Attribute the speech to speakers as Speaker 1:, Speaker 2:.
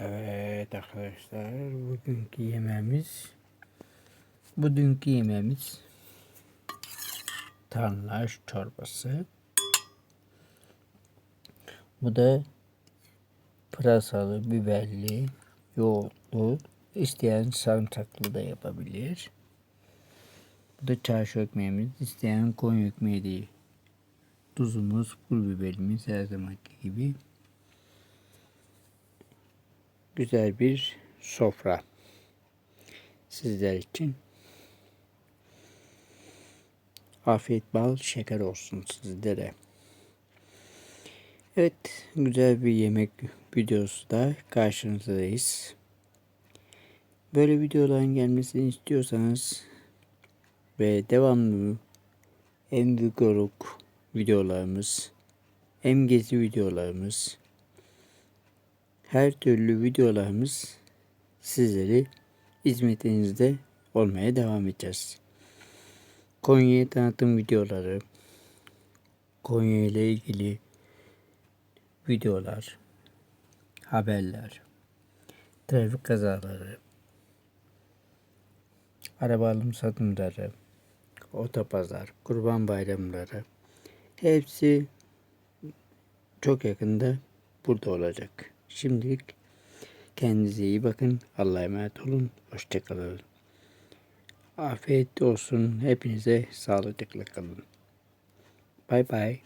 Speaker 1: Evet arkadaşlar bugünkü yemeğimiz bugünkü yemeğimiz tarlaş çorbası. Bu da pırasalı, biberli, yoğurtlu, isteyen sarımsaklı da yapabilir. Bu da çarşı ekmeğimiz, isteyen koyun ekmeği değil. Tuzumuz, pul biberimiz her zamanki gibi. Güzel bir sofra sizler için. Afiyet bal şeker olsun sizlere. Evet, güzel bir yemek videosu da karşınızdayız. Böyle videoların gelmesini istiyorsanız ve devamlı vigoruk videolarımız, hem gezi videolarımız, her türlü videolarımız sizleri hizmetinizde olmaya devam edeceğiz. Konya'ya tanıtım videoları, Konya ile ilgili videolar, haberler, trafik kazaları, araba alım satımları, otopazar, kurban bayramları hepsi çok yakında burada olacak. Şimdilik kendinize iyi bakın. Allah'a emanet olun. Hoşçakalın. Afiyet olsun. Hepinize sağlıcakla kalın. Bay bay.